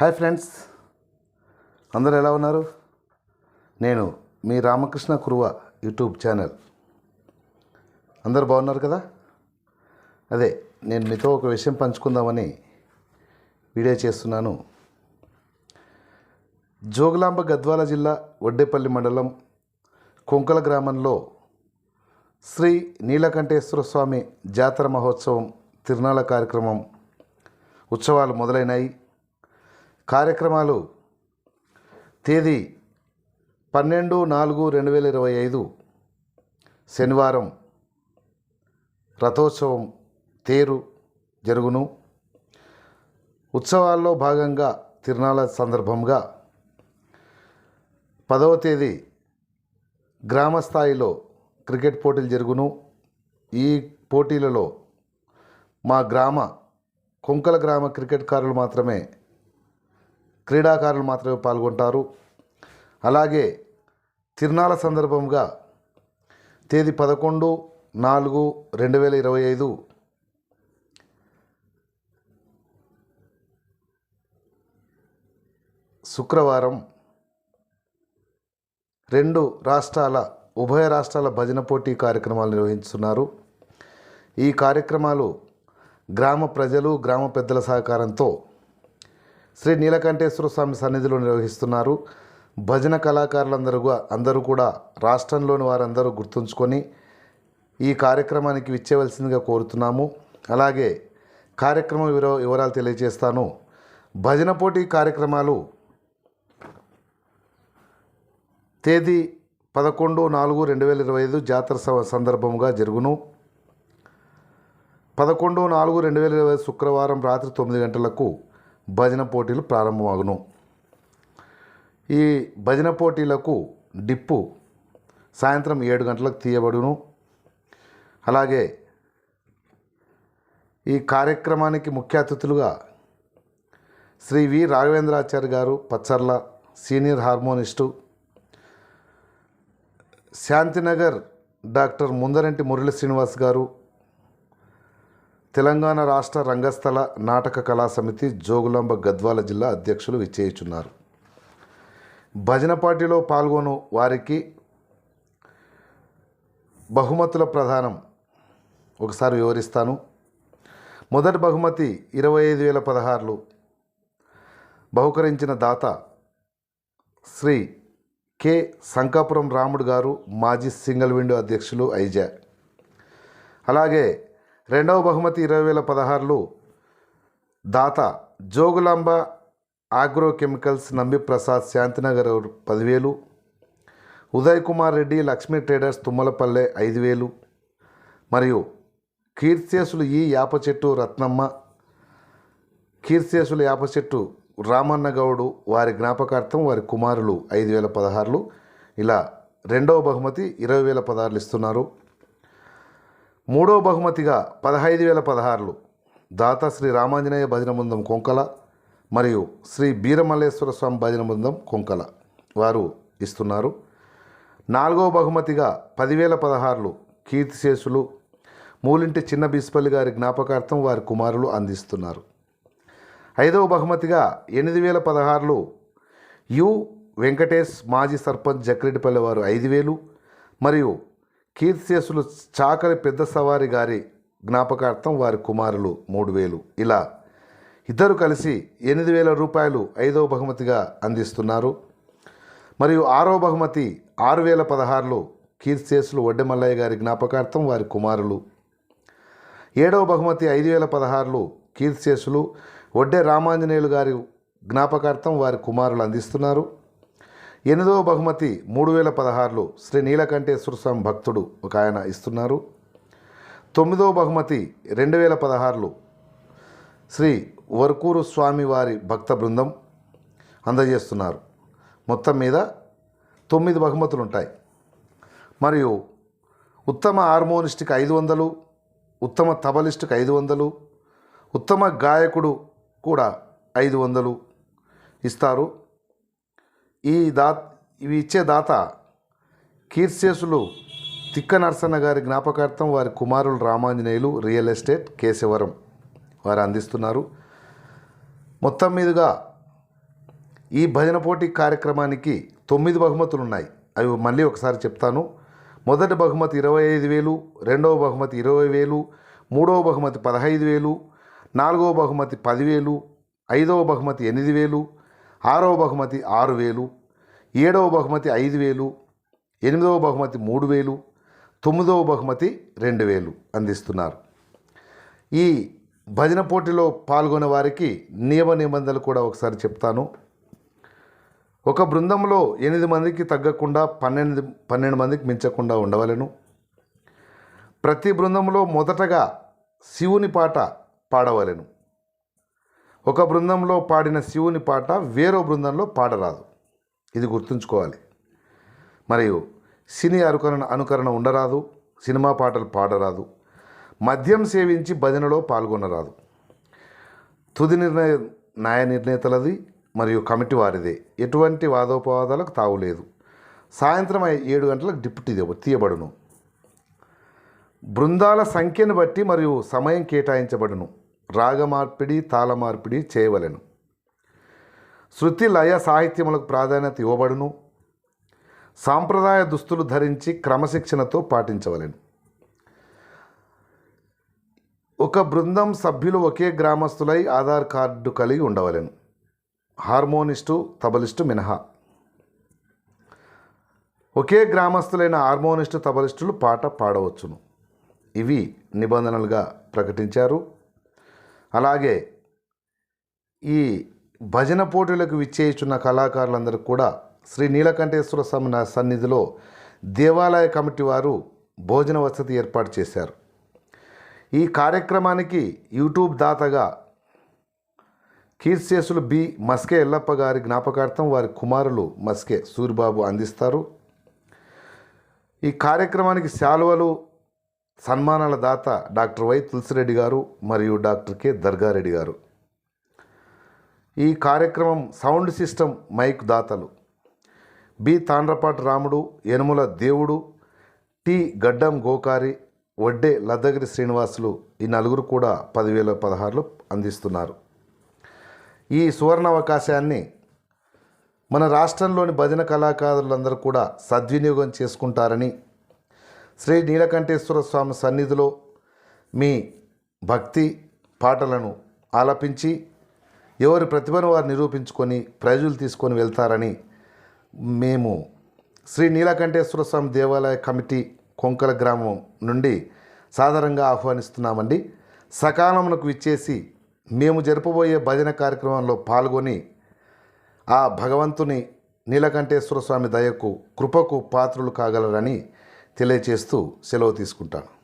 Hi friends. అందరు ఎలా ఉన్నారు? నేను మీ రామకృష్ణ కురువ యూట్యూబ్ ఛానల్. అందరు బాగున్నారు కదా? అదే నేను మీతో ఒక విషయం పంచుకుందామని వీడియో చేస్తున్నాను. జోగులాంబ గద్వాల జిల్లా వడ్డేపల్లి మండలం కొంకల గ్రామంలో శ్రీ నీలకంఠేశ్వర స్వామి జాతర మహోత్సవం తిరునాళ్ళ కార్యక్రమం ఉత్సవాలు మొదలైనాయి. కార్యక్రమాలు. తేదీ పన్నెండు నాలుగు రెండు వేల ఇరవై ఐదు. శనివారం రథోత్సవం తేరు జరుగును. ఉత్సవాల్లో భాగంగా తిరునాళ్ళ సందర్భంగా పదవ తేదీ గ్రామ స్థాయిలో క్రికెట్ పోటీలు జరుగును. ఈ పోటీలలో మా గ్రామ కొంకల గ్రామ క్రికెట్కారులు మాత్రమే క్రీడాకారులు మాత్రమే పాల్గొంటారు. అలాగే తిరునాళ్ళ సందర్భంగా తేదీ పదకొండు నాలుగు రెండు వేల ఇరవై ఐదు శుక్రవారం రెండు రాష్ట్రాల ఉభయ రాష్ట్రాల భజన పోటీ కార్యక్రమాలు నిర్వహిస్తున్నారు. ఈ కార్యక్రమాలు గ్రామ ప్రజలు గ్రామ పెద్దల సహకారంతో శ్రీ నీలకంఠేశ్వర స్వామి సన్నిధిలో నిర్వహిస్తున్నారు. భజన కళాకారులందరూ అందరూ కూడా రాష్ట్రంలోని వారందరూ గుర్తుంచుకొని ఈ కార్యక్రమానికి విచ్చేవలసిందిగా కోరుతున్నాము. అలాగే కార్యక్రమ వివర వివరాలు తెలియజేస్తాను. భజన పోటీ కార్యక్రమాలు తేదీ పదకొండు నాలుగు రెండు వేల ఇరవై ఐదు జాతర స- సందర్భంగా జరుగును. పదకొండు నాలుగు రెండు వేల ఇరవై శుక్రవారం రాత్రి తొమ్మిది గంటలకు భజన పోటీలు ప్రారంభమగును. ఈ భజన పోటీలకు డిప్పు సాయంత్రం ఏడు గంటలకు తీయబడును. అలాగే ఈ కార్యక్రమానికి ముఖ్య అతిథులుగా శ్రీ వి రాఘవేంద్రాచార్య గారు Pacharla senior harmonist Shantinagar doctor Mundaranti Murali Srinivas గారు తెలంగాణ రాష్ట్ర రంగస్థల నాటక కళా సమితి జోగులాంబ గద్వాల జిల్లా అధ్యక్షులు విచ్చేయుచున్నారు. భజన పార్టీలో పాల్గొను వారికి బహుమతుల ప్రధానం ఒకసారి వివరిస్తాను. మొదటి బహుమతి ఇరవై ఐదు వేల పదహారులు. బహుకరించిన దాత శ్రీ కె శంకాపురం రాముడు గారు మాజీ సింగిల్ విండో అధ్యక్షులు ఐజా. అలాగే రెండవ బహుమతి ఇరవై వేల పదహారులు దాత జోగులాంబ ఆగ్రో కెమికల్స్ నంబి ప్రసాద్ శాంతినగర్ పదివేలు ఉదయ్ కుమార్ రెడ్డి లక్ష్మీ ట్రేడర్స్ తుమ్మలపల్లె ఐదు వేలు మరియు కీర్త్యసులు ఈ యాప చెట్టు రత్నమ్మ కీర్త్యసులు యాప చెట్టు రామన్న గౌడు వారి జ్ఞాపకార్థం వారి కుమారులు ఐదు వేల పదహారులు. ఇలా రెండవ బహుమతి ఇరవై వేల పదహారులు ఇస్తున్నారు. మూడో బహుమతిగా పదహైదు వేల పదహారులు దాత శ్రీ రామాంజనేయ భజన బృందం కొంకల మరియు శ్రీ బీరమల్లేశ్వర స్వామి భజన బృందం కొంకల వారు ఇస్తున్నారు. నాలుగవ బహుమతిగా పదివేల పదహారులు కీర్తిశేషులు మూలింటి చిన్న బిస్పల్లి గారి జ్ఞాపకార్థం వారి కుమారులు అందిస్తున్నారు. ఐదవ బహుమతిగా ఎనిమిది వేల పదహారులు యు వెంకటేష్ మాజీ సర్పంచ్ జక్రెడ్డిపల్లి వారు ఐదు వేలు మరియు కీర్తిశేషులు చాకలి పెద్ద సవారి గారి జ్ఞాపకార్థం వారి కుమారులు మూడు వేలు. ఇలా ఇద్దరు కలిసి ఎనిమిది వేల రూపాయలు ఐదవ బహుమతిగా అందిస్తున్నారు. మరియు ఆరో బహుమతి ఆరు వేల పదహారులు కీర్తిశేషులు వడ్డెమల్లయ్య గారి జ్ఞాపకార్థం వారి కుమారులు. ఏడవ బహుమతి ఐదు వేల పదహారులు కీర్తిశేషులు వడ్డే రామాంజనేయులు గారి జ్ఞాపకార్థం వారి కుమారులు అందిస్తున్నారు. ఎనిమిదవ బహుమతి మూడు వేల పదహారులు శ్రీ నీలకంఠేశ్వర స్వామి భక్తుడు ఒక ఆయన ఇస్తున్నారు. తొమ్మిదవ బహుమతి రెండు వేల పదహారులు శ్రీ వరకూరు స్వామి వారి భక్త బృందం అందజేస్తున్నారు. మొత్తం మీద తొమ్మిది బహుమతులు ఉంటాయి. మరియు ఉత్తమ హార్మోనిస్ట్కి ఐదు వందలు ఉత్తమ తబలిస్ట్కి ఐదు వందలు ఉత్తమ గాయకుడు కూడా ఐదు వందలు ఇస్తారు. ఈ దా ఇవి ఇచ్చే దాత కీర్తిశేషులు తిక్క నరసన్న గారి జ్ఞాపకార్థం వారి కుమారులు రామాంజనేయులు రియల్ ఎస్టేట్ కేశవరం వారు అందిస్తున్నారు. మొత్తం మీదుగా ఈ భజన పోటీ కార్యక్రమానికి తొమ్మిది బహుమతులు ఉన్నాయి. అవి మళ్ళీ ఒకసారి చెప్తాను. మొదటి బహుమతి ఇరవై ఐదు వేలు రెండవ బహుమతి ఇరవై వేలు మూడవ బహుమతి పదహైదు వేలు నాలుగవ బహుమతి పదివేలు ఐదవ బహుమతి ఎనిమిది వేలు ఆరవ బహుమతి ఆరు వేలు ఏడవ బహుమతి ఐదు వేలు ఎనిమిదవ బహుమతి మూడు వేలు తొమ్మిదవ బహుమతి రెండు వేలు అందిస్తున్నారు. ఈ భజన పోటీలో పాల్గొనే వారికి నియమ నిబంధనలు కూడా ఒకసారి చెప్తాను. ఒక బృందంలో ఎనిమిది మందికి తగ్గకుండా పన్నెండు పన్నెండు మందికి మించకుండా ఉండవలెను. ప్రతి బృందంలో మొదటగా శివుని పాట పాడవలెను. ఒక బృందంలో పాడిన శివుని పాట వేరో బృందంలో పాడరాదు. ఇది గుర్తుంచుకోవాలి. మరియు సినీ అనుకరణ అనుకరణ ఉండరాదు సినిమా పాటలు పాడరాదు మద్యం సేవించి భజనలో పాల్గొనరాదు. తుది నిర్ణయ న్యాయ నిర్ణేతలది మరియు కమిటీ వారిదే. ఎటువంటి వాదోపవాదాలకు తావులేదు సాయంత్రం ఐ- ఏడు గంటలకు డిప్యూటీ తీయబడును. బృందాల సంఖ్యను బట్టి మరియు సమయం కేటాయించబడును. రాగ మార్పిడి చేయవలెను. శృతి లయ సాహిత్యములకు ప్రాధాన్యత ఇవ్వబడును. సాంప్రదాయ దుస్తులు ధరించి క్రమశిక్షణతో పాటించవలెను. ఒక బృందం సభ్యులు ఒకే గ్రామస్తులై ఆధార్ కార్డు కలిగి ఉండవలెను. హార్మోనిస్టు తబలిస్టు మినహా. ఒకే గ్రామస్తులైన హార్మోనిస్టు తబలిస్టులు పాట పాడవచ్చును. ఇవి నిబంధనలుగా ప్రకటించారు. అలాగే ఈ భజన పోటీలకు విచ్చేయుచున్న కళాకారులందరూ కూడా శ్రీ నీలకంఠేశ్వర స్వామి సన్నిధిలో దేవాలయ కమిటీ వారు భోజన వసతి ఏర్పాటు చేశారు. ఈ కార్యక్రమానికి యూట్యూబ్ దాతగా కీర్తిశేషులు బి మస్కే ఎల్లప్ప గారి జ్ఞాపకార్థం వారి కుమారులు మస్కే సూరిబాబు అందిస్తారు. ఈ కార్యక్రమానికి శాలువలు సన్మానాల దాత డాక్టర్ వై తులసిరెడ్డి గారు మరియు డాక్టర్ కె దర్గారెడ్డి గారు. ఈ కార్యక్రమం సౌండ్ సిస్టమ్ మైక్ దాతలు. బి తాండ్రపాటి రాముడు యనుముల దేవుడు టి గడ్డం గోకారి వడ్డే లద్దగిరి శ్రీనివాసులు ఈ నలుగురు కూడా పదివేల పదహారులు అందిస్తున్నారు. ఈ సువర్ణ అవకాశాన్ని మన రాష్ట్రంలోని భజన కళాకారులందరూ కూడా సద్వినియోగం చేసుకుంటారని శ్రీ నీలకంఠేశ్వర స్వామి సన్నిధిలో మీ భక్తి పాటలను ఆలపించి ఎవరి ప్రతిభను వారు నిరూపించుకొని ప్రైజులు తీసుకొని వెళ్తారని మేము శ్రీ నీలకంఠేశ్వర స్వామి దేవాలయ కమిటీ కొంకల గ్రామం నుండి సాధారణంగా ఆహ్వానిస్తున్నామండి. సకాలమునకు ఇచ్చేసి మేము జరపబోయే భజన కార్యక్రమంలో పాల్గొని ఆ భగవంతుని నీలకంఠేశ్వర స్వామి దయకు కృపకు పాత్రులు కాగలరని తెలియచేస్తూ సెలవు తీసుకుంటాను.